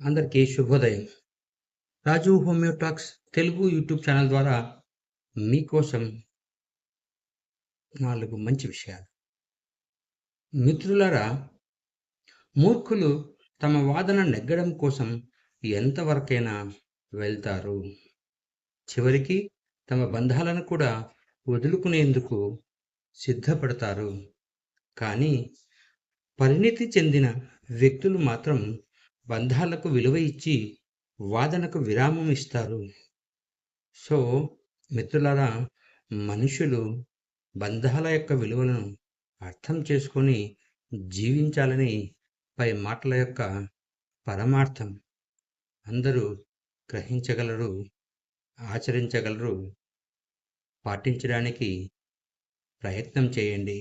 అందరికీ శుభోదయం. రాజు హోమియోటాక్స్ తెలుగు యూట్యూబ్ ఛానల్ ద్వారా మీకోసం నాలుగు మంచి విషయాలు. మిత్రులారా మూర్ఖులు తమ వాదన నెగ్గడం కోసం ఎంతవరకైనా వెళ్తారు. చివరికి తమ బంధాలను కూడా వదులుకునేందుకు సిద్ధపడతారు. కానీ పరిణితి చెందిన వ్యక్తులు మాత్రం బంధాలకు విలువ ఇచ్చి వాదనకు విరామం ఇస్తారు. సో మిత్రులారా మనుషులు బంధాల యొక్క విలువలను అర్థం చేసుకొని జీవించాలని పై మాటల యొక్క పరమార్థం. అందరూ గ్రహించగలరు ఆచరించగలరు పాటించడానికి ప్రయత్నం చేయండి.